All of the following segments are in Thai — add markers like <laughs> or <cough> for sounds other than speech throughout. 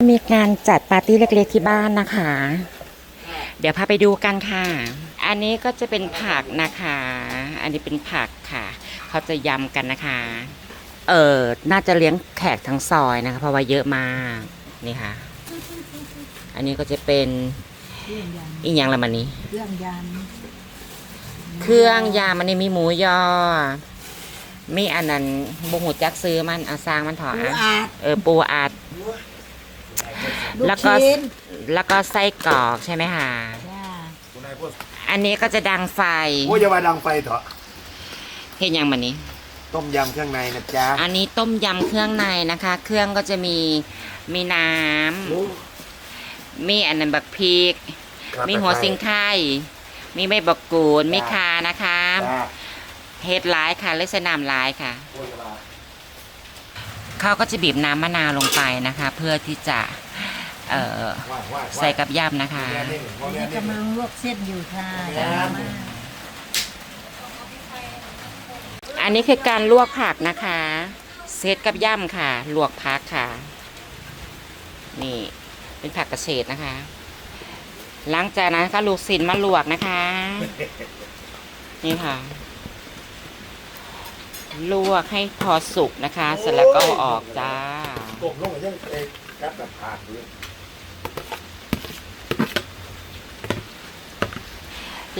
มีการจัดปาร์ตี้เล็กๆที่บ้านนะคะ เดี๋ยวพาไปดูกันค่ะ อันนี้ก็จะเป็นผักนะคะ อันนี้เป็นผักค่ะ เขาจะยำกันนะคะ เออน่าจะเลี้ยงแขกทั้งซอยนะคะ เพราะว่าเยอะมาก นี่ค่ะ อันนี้ก็จะเป็นเครื่องยอีกอย่างละมันนี้ำเครื่องยเครื่องยามันนี่มีหมูยอ มีอันนั้นบุหูจักซื้อมันอาซางมันถอำดปูอะอาดเออปูอัดลูก แล้วก็ชิ้นแล้วก็ไส้กรอกใช่ไหมคะจ้าคุณนายพูดอันนี้ก็จะดังไฟโอ้ยอย่ามาดังไฟเถอะเห็นยังมันนี้ ต้มยำเครื่องในนะจ๊ะอันนี้ต้มยำเครื่องในนะคะ เครื่องก็จะมีมีน้ำมีอันนั้นบักพริก ครับมีหัวซิงไข่ มีใบบักกูดมีคานะคะจ้าเฮ็ดร้ายค่ะเลสนามร้ายค่ะ โอ้ยอย่ามาเขาก็จะบีบน้ำมะนาวลงไปนะคะ เพื่อที่จะ เอ่อว่าว่าใส่กับยำนะคะแม่นี่พ่อแม่นี่นี่กำลังลวกเส้นอยู่ค่ะจ้ามาอันนี้คือการลวกผักนะคะเซตกับย่ำค่ะ ลวกผักค่ะ นี่ เป็นผักกระเฉดนะคะ หลังจากนั้นก็ลูกศิลมาลวกนะคะ นี่ค่ะ ลวกให้พอสุกนะคะ เสร็จแล้วก็เอาออกจ้ากบลงไปยังเอกกับแบบผ่านเลย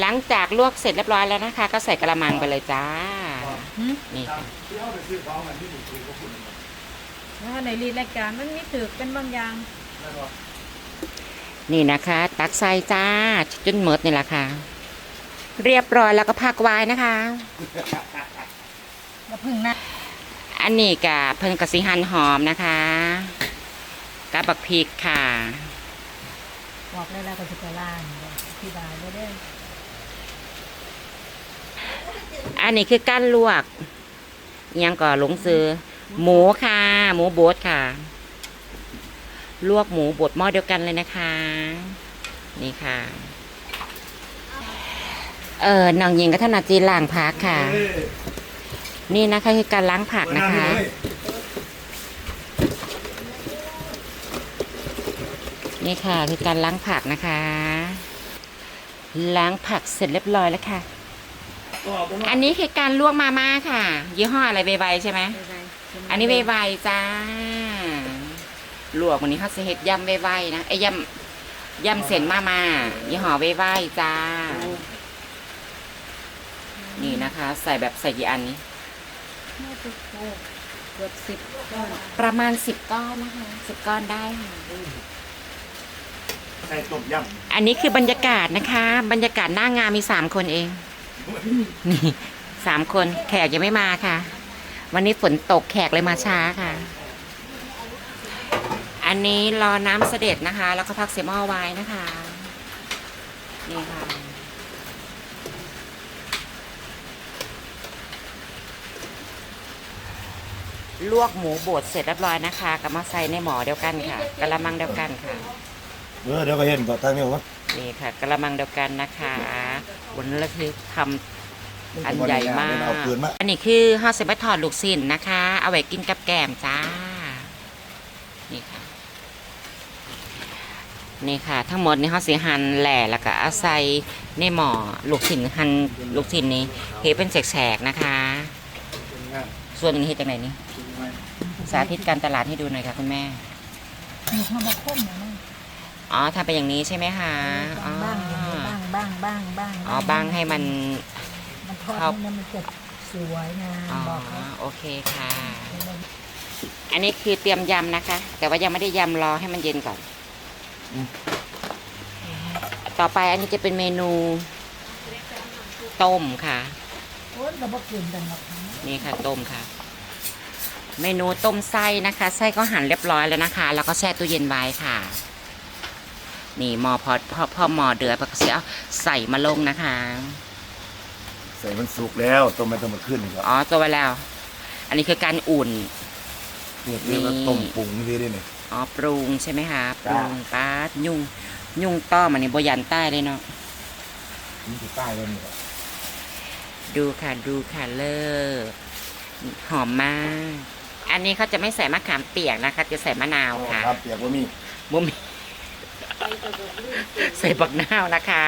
หลังจากลวกเสร็จเรียบร้อยแล้วนะคะ ก็ใส่กระมังไปเลยจ้า นี่ค่ะที่เอาไปซื้อของมันที่ถูกซื้อก็คุณแล้วในรีดรายการมันมีตึกเป็นบางอย่าง นี่นะคะ ตักใส่จ้าจนหมดนี่แหละค่ะ เรียบร้อยแล้วก็พักไว้นะคะแล้วพึ่งนะอันนี้กับเพิ่งกระสิหันหอมนะคะกับบักพริกค่ะบอกได้แล้วก็จะไปล่างที่บายได้ได้ อันนี้คือกั้นลวกอิหยังก่อหลงซื้อ หมูค่ะ หมูบดค่ะ ลวกหมูบดหม้อเดียวกันเลยนะคะ นี่ค่ะ เออน้องยิงก็ถนัดจีนล้างผักค่ะ นี่นะคะคือการล้างผักนะคะนี่ค่ะคือการล้างผักนะคะ ล้างผักเสร็จเรียบร้อยแล้วค่ะ อันนี้คือการลวกมาม่าค่ะ ยี่ห้ออะไรใบๆใช่ไหมอันนี้ใบๆจ้าลวกวันนี้เขาจะเฮ็ดยำใบๆนะไอ้ยยำยำเส้นมาม่ายี่ห้อใบๆจ้า นี่นะคะ ใส่แบบใส่กี่อันนี้เกือบสิบก้อนประมาณสิบก้อนนะคะสิบก้อนได้ค่ะใส่ต้มยอันนี้คือบรรยากาศนะคะ บรรยากาศหน้างานมีสามคนเองนี่ สามคนแขกยังไม่มาค่ะ วันนี้ฝนตกแขกเลยมาช้าค่ะ อันนี้รอน้ำเสด็จนะคะ แล้วก็พักเสมอไว้นะคะ นี่ค่ะ ลวกหมูบดเสร็จเรียบร้อยนะคะ กับมาใส่ในหม้อเดียวกันค่ะกระมังเดียวกันค่ะ เออเดี๋ยวก็เห็นต่อตั้งเนี่ยวะ นี่ค่ะกระมังเดียวกันนะคะวันนี้เราคือทำอันใหญ่มากเอาปืนมาอันนี้คือห่อเสไปถอดลูกสิ้นนะคะ เอาไว้กินกับแกล้มจ้า นี่ค่ะ นี่ค่ะ ทั้งหมดนี่ห่อสีหั่นแหล่แล้วก็เอาใส่ในหม้อลูกชิ้นหั่นลูกชิ้นนี้เทเป็นแฉกๆนะคะ ส่วนหนึ่งเฮ็ดจากไหนนี่สาธิตการตลาดให้ดูหน่อยค่ะคุณแม่มีข้าวบะข้มนะ อ๋อทำเป็นอย่างนี้ใช่ไหมคะอ๋อบ้างอย่างนี้บ้างบ้างบ้างบ้างอ๋อบ้างให้มันมันทอดครับให้มันจะสวยงามอ๋อบอกเขาโอเคค่ะ อันนี้คือเตรียมยำนะคะ แต่ว่ายังไม่ได้ยำรอให้มันเย็นก่อน ต่อไปอันนี้จะเป็นเมนูต้มค่ะโอ้ยเราบอกกินกันหรอกนะนี่ค่ะต้มค่ะ เมนูต้มไส้นะคะ ไส้ก็หั่นเรียบร้อยแล้วนะคะ แล้วก็แช่ตู้เย็นไว้ค่ะ นี่หมอพอพอพอหมอเดือดก็เสียใส่มาลงนะคะ ใส่มันสุกแล้วต้มมันต้องมาขึ้นนี่ครับอ๋อตัวไว้แล้ว อันนี้คือการอุ่นเนี่ยเรียกว่าต้มปรุงนี่ได้เนี่ยอ๋อปรุงใช่ไหมคะปจ้ารุงป้าดยุ่งยุ่งต้อมอันนี้บยันใต้เลยเนาะนี่คือใต้แล้วนี่ครับดูค่ะดูค่ะเลิศหอมมาก อันนี้เขาจะไม่ใส่มะขามเปียกนะคะ จะใส่มะนาวค่ะครับเปียกว่ามีบ่มี ใส่บักนาวนะคะ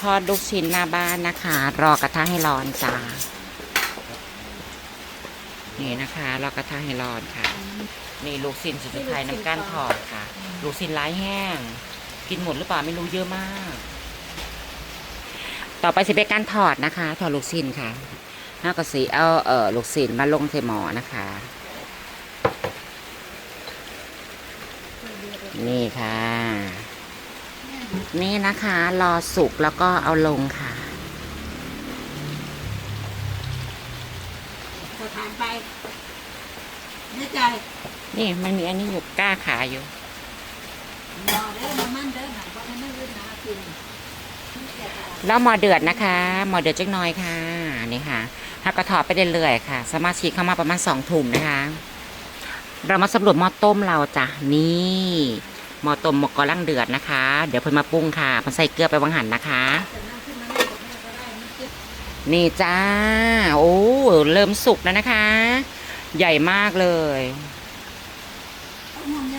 ทอดลูกชิ้นหน้าบ้านนะคะ รอกระทะให้ร้อนจ้านี่นะคะ รอกระทะให้ร้อนค่ะ นี่ลูกชิ้นสุดท้ายน้ำก้านทอดค่ะ ลูกชิ้นร้ายแห้ง กินหมดหรือเปล่าไม่รู้เยอะมาก ต่อไปสิเป็นการถอดนะคะ ถอดลูกชิ้นค่ะห้ากระสีเอาเออลูกชิ้นมาลงเทหมอนะคะ นี่ค่ะ นี่นะคะ รอสุกแล้วก็เอาลงค่ะพอทานไปแน่ใจนี่มันมีอันนี้อยู่กล้าขาอยู่รอเด้อมามั่นเด้อหนังว่าให้ไม่รื่นนะกินแล้วหมอเดือดนะคะหมอเดือดจักหน่อยค่ะนี่ค่ะถ้ากระถอดไปเรื่อยๆค่ะ สมาชิกเข้ามาประมาณสองถุงนะคะ เรามาสำรวจหม้อต้มเราจ้ะนี่หม้อต้มหมกกอลังเดือดนะคะ เดี๋ยวเพิ่นมาปรุงค่ะมันใส่เกลือไปวังหันนะคะ นี่จ้าโอ้เริ่มสุกแล้วนะคะ ใหญ่มากเลย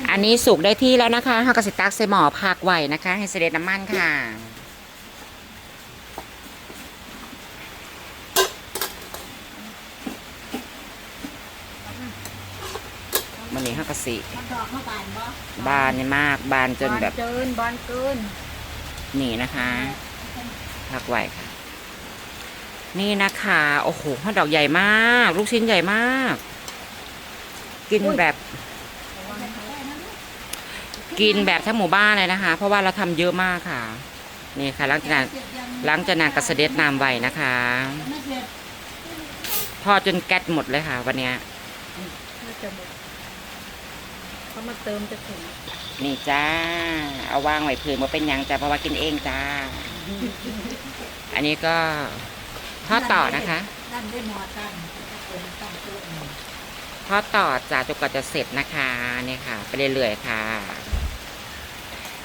อันนี้สุกได้ที่แล้วนะคะเฮากระสิตักใส่หม้อพักไว้นะคะ ให้เสด็จน้ำมันค่ะ มันนี้ ฮักกะสิมันดอกมาบานบ่บานนี่มากบานจนแบบเกินบานเกินนี่นะคะพักไว้ค่ะ นี่นะคะ โอ้โหฮอทดอกใหญ่มาก ลูกชิ้นใหญ่มาก กินแบบ กินแบบทั้งหมู่บ้านเลยนะคะ เพราะว่าเราทำเยอะมากค่ะ นี่ค่ะหลังจากนั้นหลังจากนั้นกระเสด็จน้ำไว้นะคะไม่เสร็จทอดจนแก๊สหมดเลยค่ะ วันเนี้ยน่าจะหมด เขามาเติมจะถึงนี่จ้า เอาวางไว้พื้นมาเป็นหยังจ้าเพราะว่ากินเองจ้า อันนี้ก็ทอดต่อนะคะ ด้านด้วยหมอตั้งเติมตั้งตัวเองทอดต่อจ้าจนกว่าจะเสร็จนะคะเนี่ยค่ะ ไปเรื่อยๆค่ะ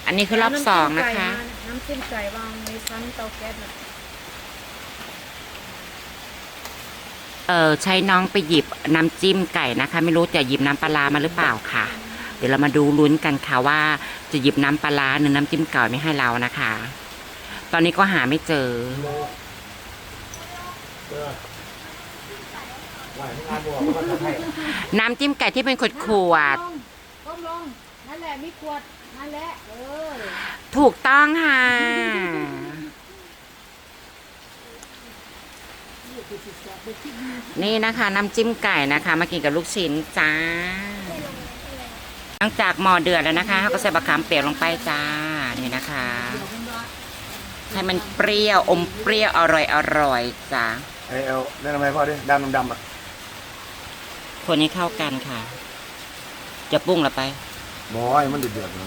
อันนี้คือรอบสองนะคะ น้ำจิ้มไก่วางในชั้นเตาแก๊สนะเออใช้น้องไปหยิบน้ำจิ้มไก่นะคะ ไม่รู้จะหยิบน้ำปลาร้ามาหรือเปล่าค่ะ เดี๋ยวเรามาดูลุ้นกันค่ะว่าจะหยิบน้ำปลาร้าหรือน้ำจิ้มไก่ไม่ให้เรานะคะ ตอนนี้ก็หาไม่เจอน้ำจิ้มไก่ที่เป็นขวดขวดก้มลงนั่นแหละมีขวดนั่นแหละเออๆถูกต้องค่ะนี่นะคะ น้ำจิ้มไก่นะคะ มากินกับลูกชิ้นจ้า หลังจากหม้อเดือดแล้วนะคะเขาก็ใส่บะขามเปียกลงไปจ้านี่นะคะให้มันเปรี้ยวอมเปรี้ยวอร่อยอร่อยจ้าไอเอาได้ทำไมพ่อดิดำดำๆอะคนให้เข้ากันค่ะ จะปรุงละไปบอยมันเดือดเดือดๆ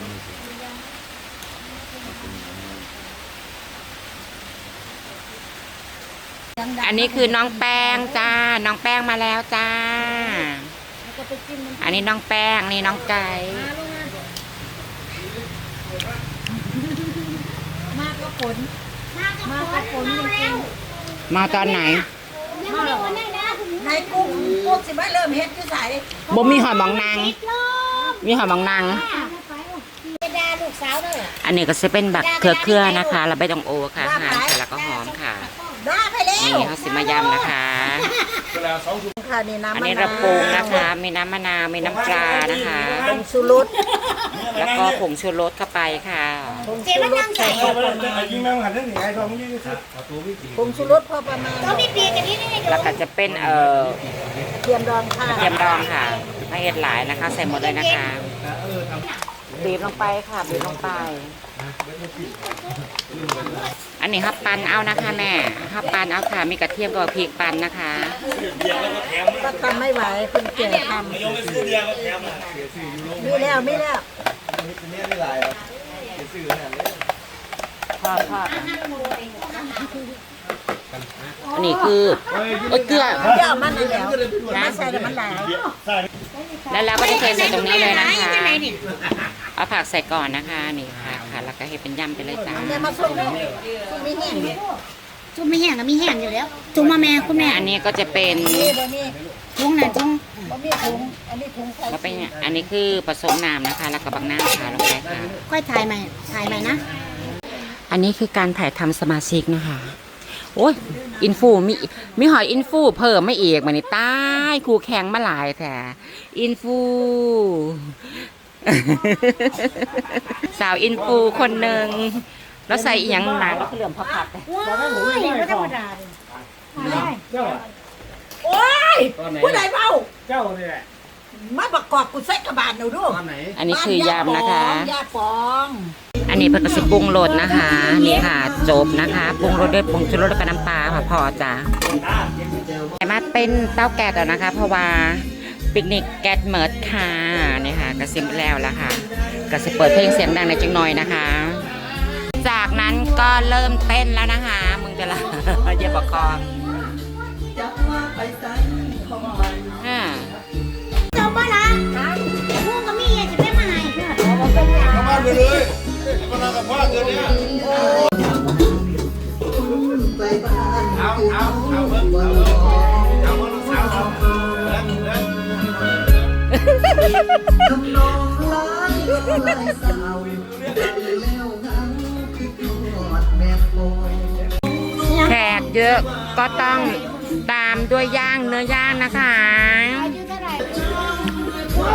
อันนี้คือน้องแป้งจ้า น้องแป้งมาแล้วจ้า แล้วก็ไปจิ้มมันอันนี้น้องแป้งนี่น้องไก่มาลงมามากก็ฝนมากก็ฝนจริงมาตอนไหนๆมาในกุ้งกุ้งสิมาเริ่มเฮ็ดอยู่ใส่บ่มีหอยหมองนางมีหอยหมองนางดาลูกสาวเด้ออันนี้ก็จะเป็นแบบเครือเครือๆนะคะแล้วใบตองโอค่ะหั่นค่ะแล้วก็หอมค่ะ ดาไปแล้วนี่เขาสิมายำนะคะค่ะนี่น้ำอันมะนี้นาเราวปรุงนะคะ มีน้ำมะนาวมีน้ำปลานะคะ ผงชูรสแล้วก็ผงชูรสเข้าไปค่ะผงชูรสใส่เออมันยิงแม่งหันนั่นยังไงทองมึงยิงสิผงชูรสพอประมาณแล้วก็จะเป็นเอ่อเทียมดองค่ะเทียมดองค่ะไม่เอ็ดหลายนะคะ ใส่หมดเลยนะคะ บีบลงไปค่ะบีบลงไป อันนี้ฮับปันเอานะคะแม่ฮับปันเอาค่ะ มีกระเทียมกับพริกปันนะคะก็ทำไม่ไหวคนแก่ทำมีแล้วมีแล้วทอดทอดอันนี้คือเอ้ยเกลือเดี๋ยวมันนั่นแล้วมาใส่แต่มันหลายแล้วเราก็จะเทใส่ตรงนี้เลยนะคะ เอาผักใส่ก่อนนะคะ นี่ค่ะค่ะแล้วก็ให้เป็นยำไปเลยจ้าเดี๋ยวมาส่งส่งไม่แห้งจุ่มไม่แห้งก็มีแห้งอยู่แล้วจุ่มมาแม่คุณแม่อันนี้ก็จะเป็นนี่บ่มีจุ่มน่ะจุ่มบ่มีถุงอันนี้ถุงใส่ก็เป็นอันนี้คือผสมน้ำนะคะ แล้วก็บางน้ำค่ะลงไปค่ะค่อยถ่ายใหม่ถ่ายใหม่นะ อันนี้คือการถ่ายทำสมาชิกนะคะโอ้ยอินฟูมีมีหอยอินฟูเพิ่มไม่เอกมานี่ตายครูแข่งมาหลายแต่อินฟู สาวอินฟูคนหนึ่งแล้วใส่อีหยังหนาก็เหลื่อมพับพับว้ายไม่ธรรมดาเลยโอ้ยผู้ใดเมาเจ้าเนี่ยมาประกอบกูใส่กระบาดหนูดูตอนไหนอันนี้คือยำนะคะยาฟองอันนี้เพิ่นก็สิปรุงรสนะคะนี่ค่ะจบนะคะปรุงรสด้วยผงชูรสแล้วก็น้ำปลาค่ะพอจ้ะสามารถเป็นเต้าแก๊สแล้วนะคะ เพราะว่า ปิกนิกแก๊สเมิร์ดค่ะนี่ค่ะกระซิบแล้วล้วค่ะกระซิบเปิดเพลงเสียงดังในจังหน่อยนะคะ จากนั้นก็เริ่มเต้นแล้วนะคะ มึงจะละเย็บประคองอ่าจบป่ะนะพุ่งก็มีอย่จะได้มาให้เพื่อนเข้าบ้านไปเลยมานั่งกับพ่อเกินเนี่ยเอาเอาเอาเบิ้งเอา แขกเยอะก็ต้องตามด้วยย่างเนื้อย่างนะคะอายุเท่าไหร่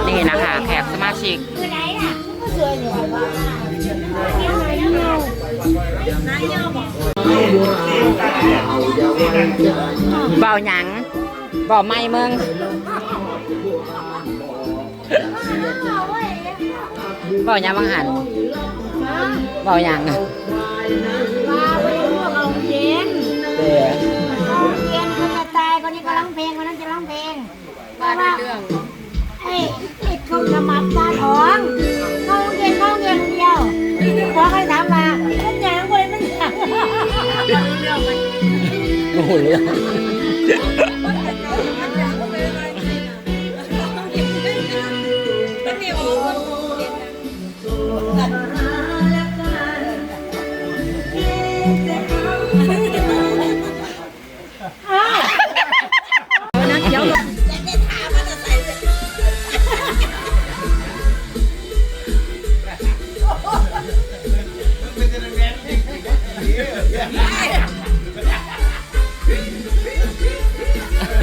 นี่นะคะแขกสมาชิกคือไหนล่ะก็สวยอย่าวหนแล้วเรานายยอบอกเบาหยังเบาไม่เมือง เบาหยังบางหันเบาหยังว่าไม่รู้ว่าเราเย็นเด้อเราเย็นคนจะตายคนนี้ก็ร้องเพลงคนนั้นจะร้องเพลงว่าว่าไอ้ไอ้เขาสมัครตาทองเขาเย็นเขาเย็นเดียวพอเขาถามว่ามันหยังคนมันหยัง โอ้โหเรื่อง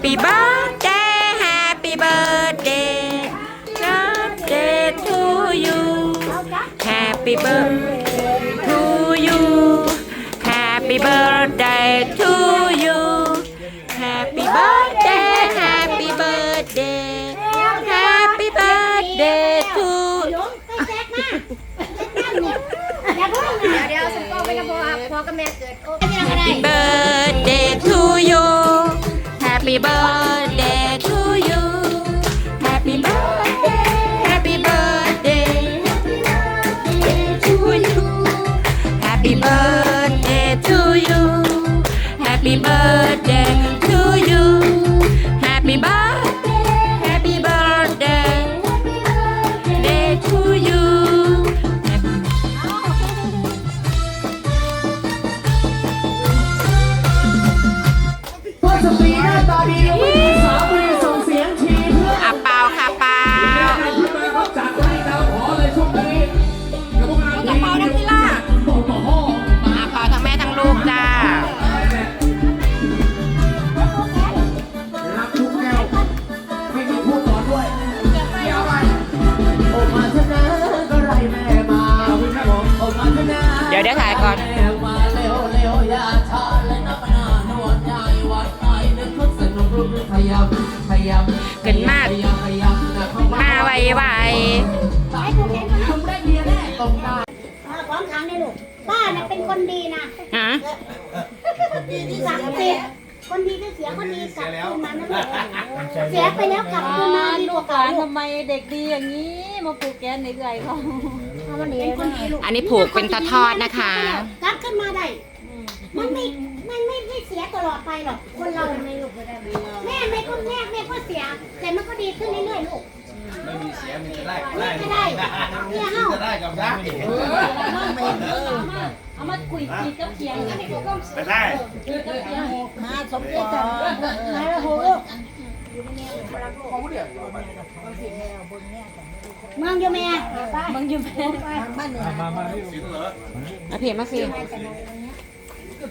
Happy birthday Happy birthday birthday to you Happy birthday to you Happy birthday to you Happy birthday Happy birthday Happy birthday to <laughs> เดี๋ยวสมปองไปกับพ่อพ่อกับแม่เกิดโอ้ไม่ยังไง Birthday ดีก็เสียคนดีกลับคืนมานะลูกเสียไปแล้วกลับคืนมาดีลูกกว่าหลานเก่าลูกทำไมเด็กดีอย่างนี้ มาปลูกแกนในเอื่อยเขาเอาวันนี้เป็นคนดีลูกอันนี้ผูกเป็นทอดๆนะคะ กลับขึ้นมาได้ มันไม่ มันไม่ไม่เสียตลอดไปหรอก คนเราไม่ลูกแม่ไม่ก็แม่แม่ก็เสีย แต่มันก็ดีขึ้นเรื่อยๆลูก ไม่มีเสียมีจะได้ไม่ก็ได้เนี่ยเฮาจะได้กับได้เอามาคุยคุยกับเขียงกันไปได้มาสมปองมาแล้วโหเมืองอยู่แม่มึงอยู่แม่บ้านเนี่ยมาเพียมาสิ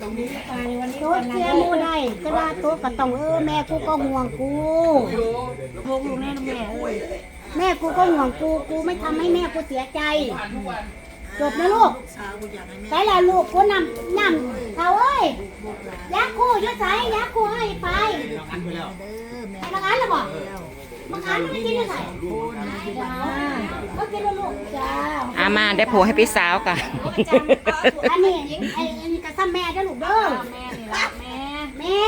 โต๊ะเสียหมูได้ก็ว่าโต๊ะก็ต้องเออแม่กูก็ห่วงกูห่วงลูกแม่นะแม่เอ้ยแม่กูก็ห่วงกูกูไม่ทำให้แม่กูเสียใจจบนะลูกใส่ละลูกกูนำนำเขาเอ้ยยักษ์กูอยุ่ใส่ยักษ์กูให้ไปให้มาขันละบ่มาขันมันไม่กินได้ใส่จ้าก็กินแล้วลูกจ้าอามาได้ผูกให้พี่สาวกันอันนี้ไอ้อันนี้กระ ซ้ำแม่เด้อลูกเด้อแม่นี่ละแม่แม่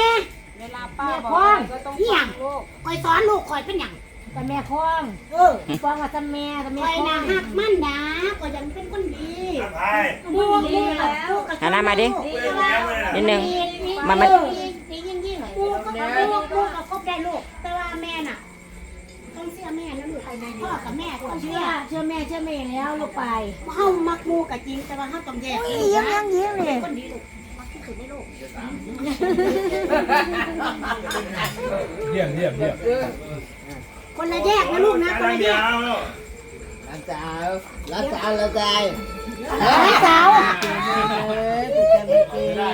เวลาป้าแม่บอกพ่องก็ต้องนี่หยังลูกคอยสอนลูกคอยเป็นหยังแต่แม่คล้องเออคล้องกับจำแม่แต่คแม่อยคล้อนะงหักมันนะคอยยังเป็นคนดีไป ลูกลูกกับลูกกับหันหน้ามาดินิดนึงมัมันนมัมันนยิ่งยิ่งยิ่งลูกก็ลูกลูกกับคบได้ลูกแต่ พ่อกับแม่ต้องเชื่เชื่ออเชื่อแม่เชื่อแม่แล้วลูกไปเฮามักมูกับจริงแต่ว่าเฮาต้องแยกอุ้ยยังยังยิ้มเลยคนดีลูกมักที่สุดในโลกเยี่ยมเยี่ยมเยี่ยมคนละแยกนะลูกนะคนละแยกรักสาวรักสาวรักใจพี่สาวได้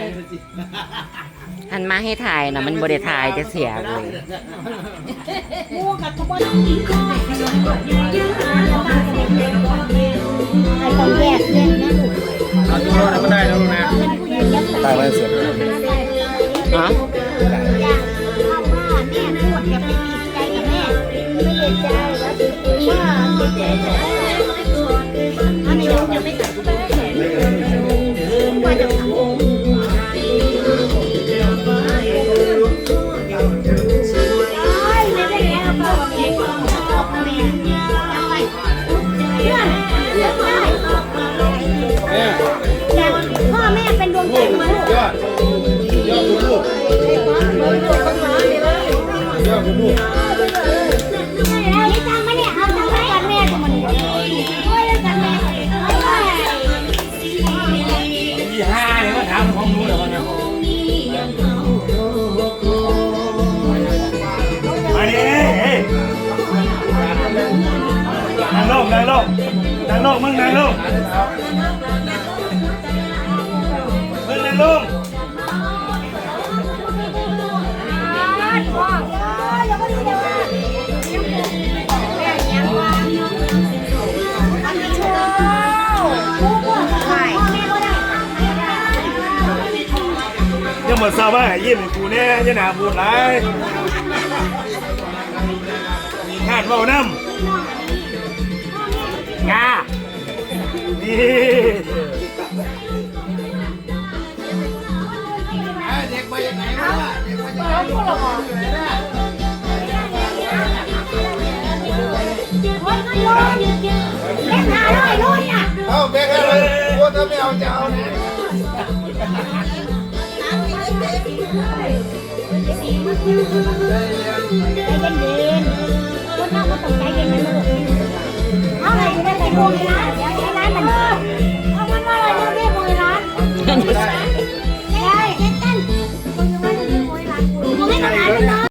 หันมาให้ถ่ายเนาะมันบริถ่ายจะเสียเลยมูกับขบวนไอ้ต้องแยกแยกนะลูกเอาตัวรอดก็ได้แล้วนะเป็นผู้ใหญ่ยักษ์ตายไปเสียฮะอย่างถ้าว่าแม่พูดอย่าไปมีใจกับแม่ไม่เห็นใจแล้วว่าอันนี้เราจะไม่ นั่งลงนั่งลงนั่งลงมึงนั่งลงมึงนั่งลงอย่ายวแม่ยังว่าอันดีชียวกูก็พ่อแม่ก็ได้ยังหมดซาบ้ายิ้มกูแน่จะหนาพูดไรมีคาดเบาน้ำ เด็กมาจากไหนวะเด็กมาจากไหนแม่หาร้อยร้อยอะเอาแบกอะไรพวกถ้าไม่เอาจะเอาเนี่ยใจเย็น คนนอกก็ตกใจเย็นนะลูกเอาอะได้ะไปพวงในร้านเดี๋ยวใช้ร้านมันเอามันว่าอะไรเรียกพวงในร้านใช่เจ๊ตั้นพวงในร้าจนพวงในร้านคุณไม่ทำต้อง